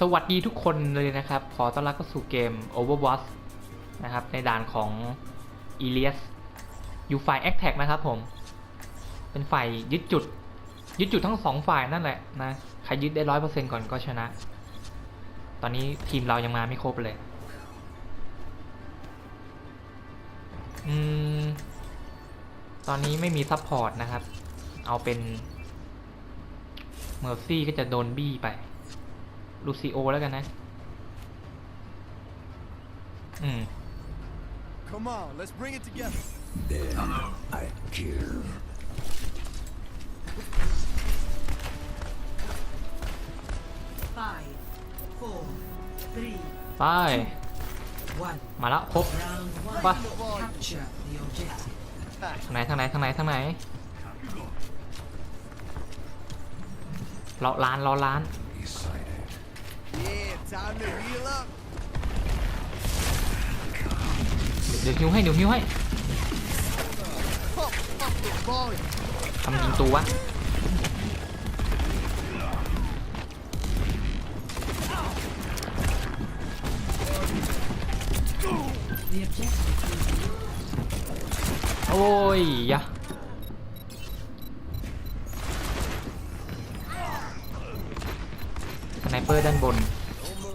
สวัสดีทุกคนเลยนะครับ ขอต้อนรับเข้าสู่เกม Overwatch นะครับ ในด่านของ e l i a s อยู่ฝ่าย a c t a c นะครับผม เป็นฝ่ายยึดจุด ยึดจุดทั้งสองฝ่ายนั่นแหละนะ ใครยึดได้ร้อยเปอร์เซ็นต์ก่อนก็ชนะ ตอนนี้ทีมเรายังมาไม่ครบเลย อืม ตอนนี้ไม่มีซัพพอร์ตนะครับ เอาเป็นเมอร์ซี่ก็จะโดนบี้ไป ลูซิโอแล้วกันนะ อืม Come on, let's bring it together. I give. Five, four, three, ไป one. มาแล้วครบ Round one. What? Capture the objective. ทางไหนทางไหนทางไหนทางไหนรอร้านรอร้าน Excited. Yeah, time to heal up. เดี๋ยวหิวให้เดี๋ยวหิวให้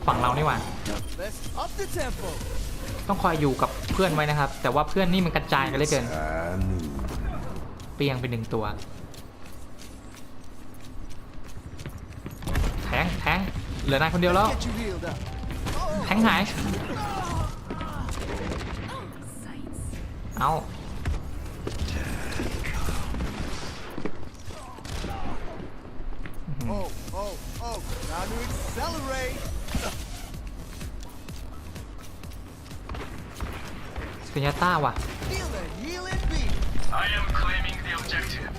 ฝั่งเรานี่หว่า ต้องคอยอยู่กับเพื่อนไว้นะครับ แต่ว่าเพื่อนนี่มันกระจายกันเหลยเกิน เปียงไปหนึ่งตัว แทงแทงเหลือนายคนเดียวแล้ว แทงหาย เอา Oh, oh, oh. Time to accelerate. สญญาต้าว่ะ Feel the healing beat. I am claiming the objective.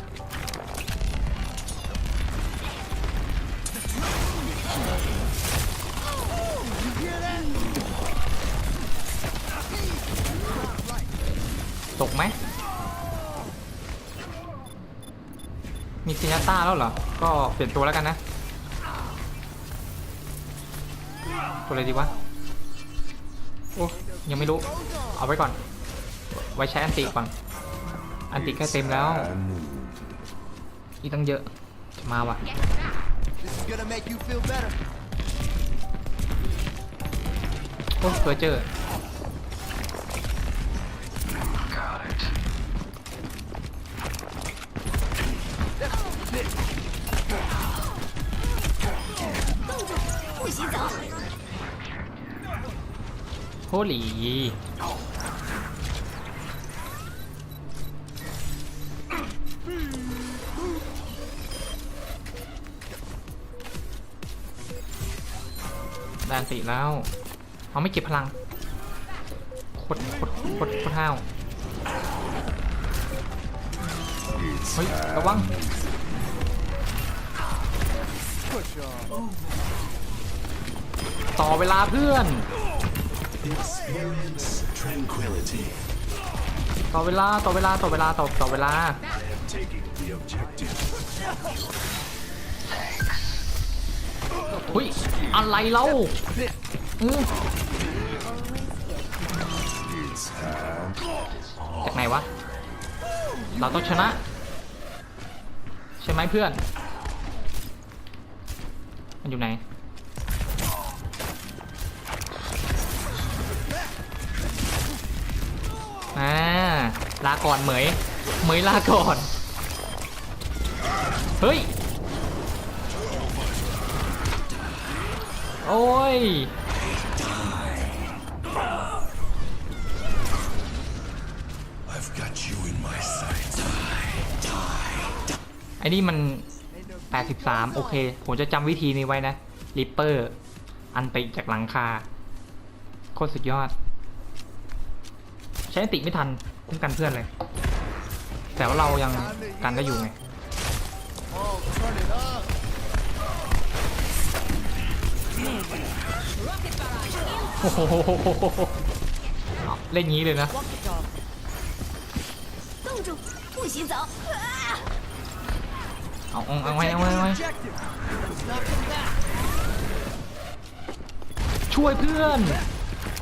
You hear that? ตกไหม มีสญญาต้าแล้วเหรอ ก็เปลี่ยนตัวแล้วกันนะ ตัวอะไรดีวะ โอ้ยังไม่รู้ เอาไว้ก่อน ไว้ใช้อันติก่อน อันติใกล้เต็มแล้ว อีตั้งเยอะ มาว่ะ โอ้เฟอเจอร์ ฮลีได้อันติแล้วเอาไม่เก็บพลังโคตรโคตรโคตรโคตรห้าวเฮ้ยระวัง Push on. ต่อเวลาเพื่อน Experience tranquility. ต่อเวลาต่อเวลาต่อเวลาต่อต่อเวลา Taking the objective. หุยอะไรเล่าอือจากไหนวะ เราต้องชนะ ใช่ไหมเพื่อน มันอยู่ไหน ลาก่อนเหมยเหมยลาก่อน เฮ้ย โอ้ย I've got you in my sights. ไอ้นี่มัน 83 โอเค ผมจะจำวิธีนี้ไว้นะริปเปอร์ อันไปจากหลังคา โคตรสุดยอด ใช้อันติไม่ทัน คุ้มกันเพื่อนเลย แต่ว่าเรายังกันได้อยู่ไงเล่นงี้เลยนะเอาเอาไว้เอาไว้ช่วยเพื่อน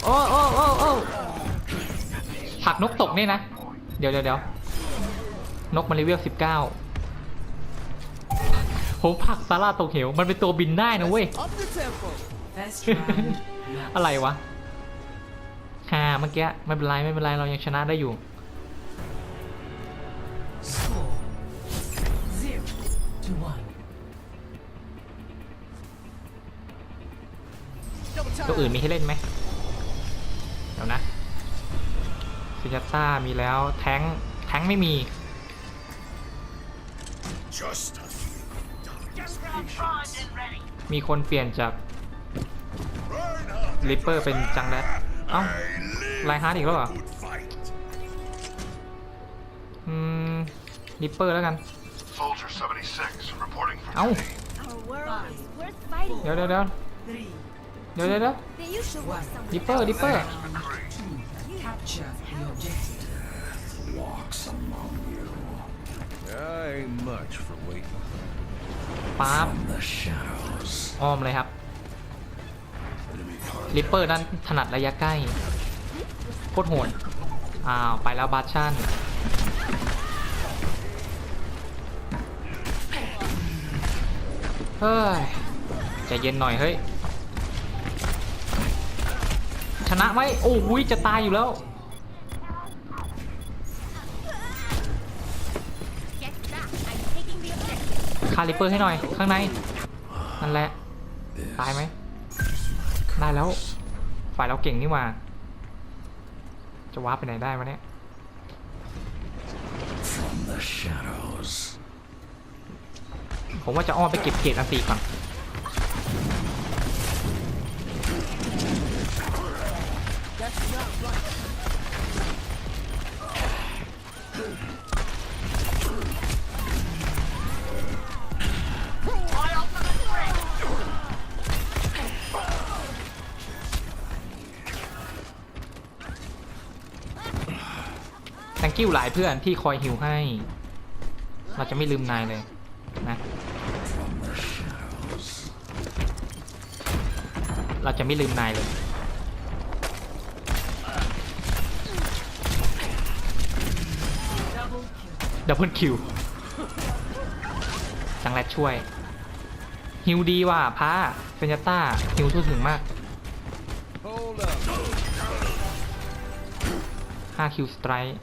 อ้โอ้โอ้โอ้ ผักนกตกนี่นะ เดี๋ยวเดี๋ยวเดี๋ยวนกมันเลเวลสิบเก้าผมผลักซาร่าตกเหว มันเป็นตัวบินได้นะเว้ย อะไรวะฮ่าเมื่อกี้ไม่เป็นไรไม่เป็นไรเรายังชนะได้อยู่ ตัวอื่นมีให้เล่นไหมเดี๋ยวนะ ซิจัตต้ามีแล้วแท้งค์แท้งค์ไม่มี Just a few. มีคนเปลี่ยนจาก Burn up. ริปเปอร์เป็นจังแรดเอ้า I live ไลฮาร์ดอีกแล้วเหรอ good fight. อืมริปเปอร์แล้วกัน Soldier 76 reporting from เอ้า Our world is worth fighting. เดี๋ยวเดี๋ยวเดี๋ยว Three. เดี๋ยวเดี๋ยวเดี๋ยว Then you should work somewhere. ริปเปอร์ริปเปอร์ Round two. Capture the objective. Walks among you. I ain't much for waiting. ปั๊บ The shadows. อ้อมเลยครับ Enemy contact. ริปเปอร์นั้นถนัดระยะใกล้โคตรโหดอ้าวไปแล้วบาร์ชันเฮ้ยใจเย็นหน่อยเฮ้ย ชนะไหมโอ้ยจะตายอยู่แล้ว คาลิเปอร์ให้หน่อย ข้างใน นั่นแหละ ตายไหมได้แล้ว ฝ่ายเราเก่งนี่ว่า จะว้าไปไหนได้วะเนี่ย ผมว่าจะอ้อมไปเก็บเกรดอันตีก่อน thank you หลายเพื่อนที่คอยฮิวให้ เราจะไม่ลืมนายเลยนะ เราจะไม่ลืมนายเลย ดับเบิลคิวจังแรดช่วยฮิวดีว่ะพาเฟนยต้าฮิวทั่ถึงมาก5คิวสไตร์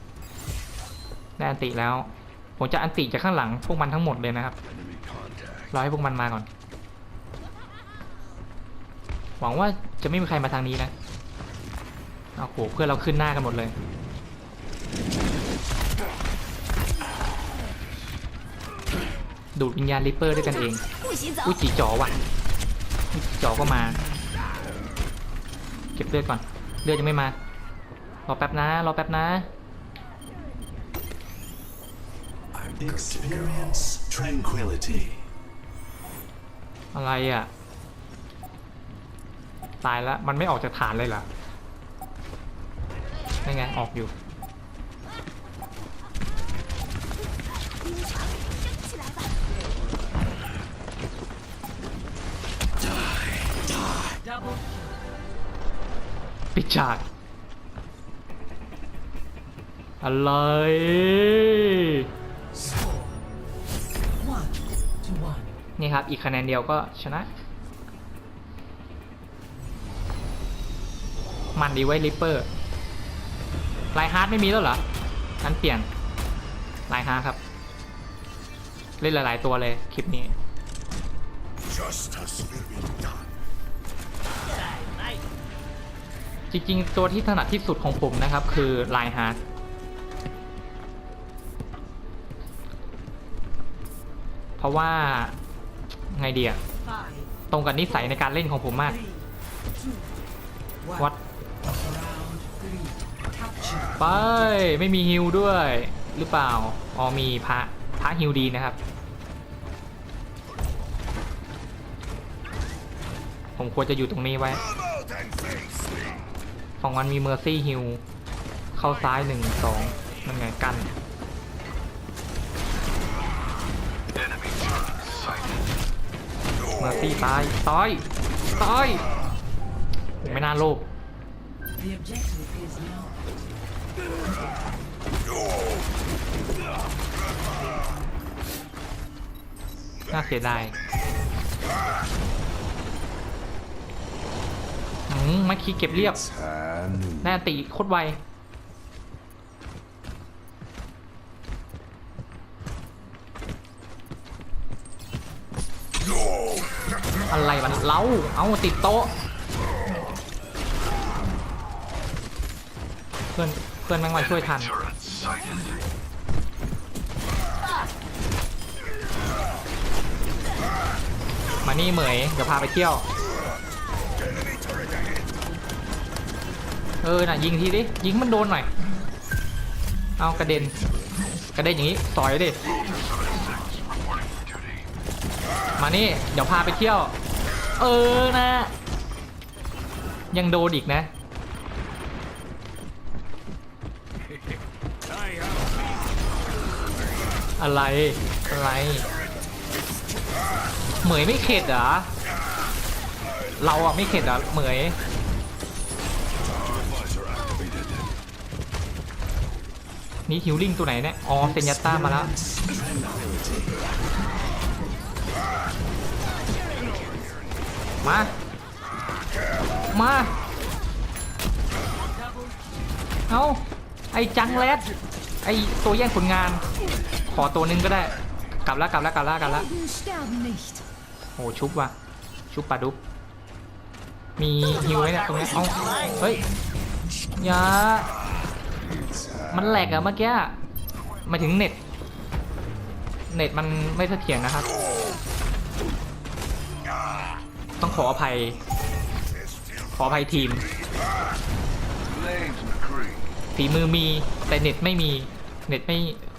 ได้อันติแล้ว ผมจะอันติจากข้างหลังพวกมันทั้งหมดเลยนะครับรอให้พวกมันมาก่อน หวังว่าจะไม่มีใครมาทางนี้นะโอ้โหเพื่อนเราขึ้นหน้ากันหมดเลย ดูดวิญญาณริปเปอร์ด้วยกันเองอุ้ยจีจอว่ะจีอก็มา เก็บเลือดก่อน เลือดยังไม่มา รอแป๊บนะ รอแป๊บนะอะไรอะ ตายแล้ว มันไม่ออกจากฐานเลยเหรอ นี่ไง ออกอยู่ ปิดฉาก อะไร Score. One to one. นี่ครับ อีกคะแนนเดียวก็ชนะ มันดีไว้ลิปเปอร์ไลฮาร์ดไม่มีแล้วเหรองั้นเปลี่ยนไลฮาร์ดครับ เล่นหลาย ๆ ตัวเลยคลิปนี้ Justice will be จริง ๆ ตัวที่ถนัดที่สุดของผมนะครับ คือไลฮาร์ดเพราะว่าไงดีอะ Five. ตรงกับนิสัยในการเล่นของผมมาก Three. Two. One. วัด Round three. Capture. ไปไม่มีฮิลด้วยหรือเปล่าอ๋อมีพระพระฮิลดีนะครับ ผมควรจะอยู่ตรงนี้ไว้ ฝั่งมันมีเมอร์ซี่ฮิลเข้าซ้ายหนึ่งสองนั่นไงกัน enemy turret sighted. เมอร์ซี่ตายตายตายไม่น่าโลภ The objective is now น่าเสียดาย อืมมาคีเก็บเรียบ Time แน่าตีโคตรไวอะไรมันเล้าเอาติดโต๊ะ เพื่อนเพื่อนแม่งมาช่วยทัน Turret sighted. มานี่เหมยเดี๋ยวพาไปเที่ยว เออน่ะยิงทีดิยิงมันโดนหน่อย เอากระเด็น กระเด็นอย่างนี้สอยดิมานี่เดี๋ยวพาไปเที่ยว เออนะ ยังโดนอีกนะอะไร อะไร เหมยไม่เข็ดเหรอ เราอะไม่เข็ดเหรอเหมย นี่ฮิวลิงตัวไหนเนี่ย อ๋อ เซนยัตต้ามาแล้ว มา มา เอาไอ้จังแรดไอ้ตัวแย่งผลงาน ขอตัวนึงก็ได้ กลับแล้วกลับแล้วกลับแล้วกลับแล้วโอ้ชุบว่ะ ชุบปลาดุก มีฮิวไหมเนี่ยตรงนี้ เอ้า เฮ้ย อยา มันแหลกอะเมื่อกี้มาถึงเน็ต เน็ตมันไม่เสถียรนะครับ ต้องขออภัย ขออภัยทีม ฝีมือมีแต่เน็ตไม่มี เน็ตไม่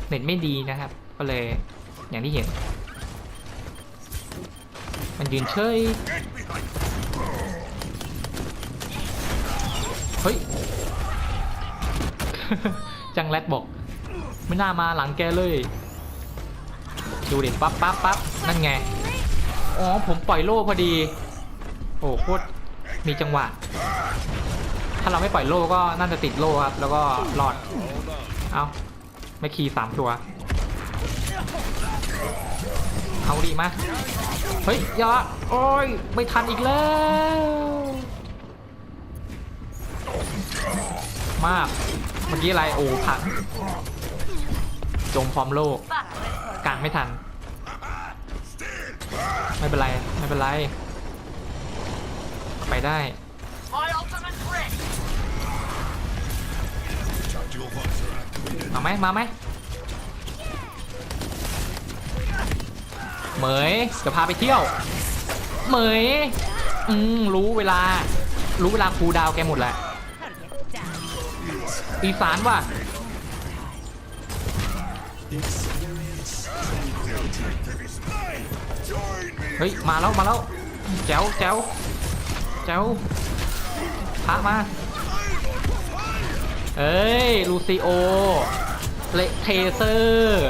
เน็ตไม่ดีนะครับ ก็เลยอย่างที่เห็น มันยืนเฉยเฮ้ย จังแรดบอก ไม่น่ามาหลังแกเลยดูดิปั๊บปั๊บปั๊บนั่นไง อ๋อ ผมปล่อยโล่พอดี โอ้โคตรมีจังหวะ ถ้าเราไม่ปล่อยโล่ก็น่าจะติดโล่ครับ แล้วก็รอด เอาไม่คีสามตัว เอาดีมา เฮ้ยยาโอ้ย ไม่ทันอีกแล้ว มาก เมื่อกี้อะไร โอ้ผักจมพร้อมโลกกางไม่ทัน ไม่เป็นไร ไม่เป็นไร ไปได้ มาไหมมาไหมเหมยจะพาไปเที่ยว เหมย อืมรู้เวลา รู้เวลาครูดาวแกหมดแหละ อีสานว่ะเฮ้ย มาแล้วมาแล้วแจ๋วแจ๋วแจ๋วพระมา เอ้ย ลูซิโอ เลเทเซอร์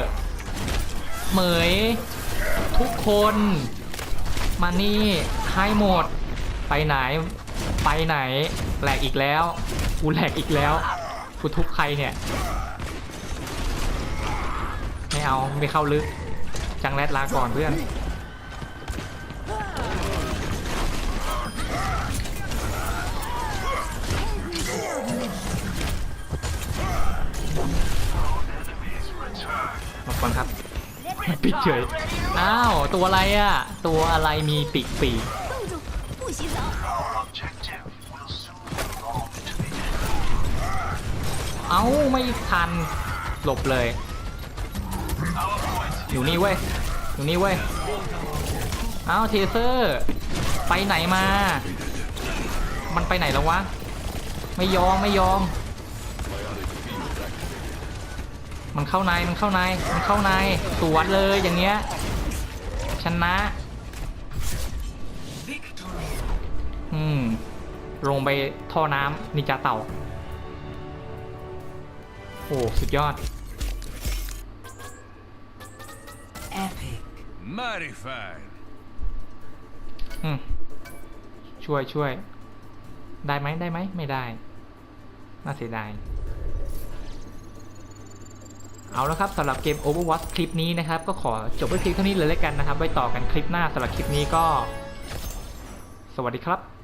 เหมย ทุกคน มานี่ให้หมด ไปไหน ไปไหน แหลกอีกแล้ว กูแหลกอีกแล้วกูทุบใครเนี่ยไม่เอาไม่เข้าลึก จังแรดลาก่อนเพื่อนขอบคุณครับ ปิดเฉย อ้าว ตัวอะไรอะ ตัวอะไรมีปีกปีก เอ้าไม่ทัน หลบเลย อยู่นี่เว้ย อยู่นี่เว้ย เอ้าเทเซอร์ ไปไหนมา มันไปไหนแล้ววะ ไม่ยอมไม่ยอม มันเข้าในมันเข้าในมันเข้าในสวนเลยอย่างเงี้ย ชนะอืมลงไปท่อน้ำนิจาเต่า โอ้สุดยอด Epic. Mighty fine. อืมช่วยช่วย ได้ไหมได้ไหมไม่ได้ น่าเสียดาย เอาละครับสำหรับเกม Overwatch คลิปนี้นะครับ ก็ขอจบไว้เพียงเท่านี้เลยแล้วกันนะครับ ไว้ต่อกันคลิปหน้าสำหรับคลิปนี้ก็ สวัสดีครับ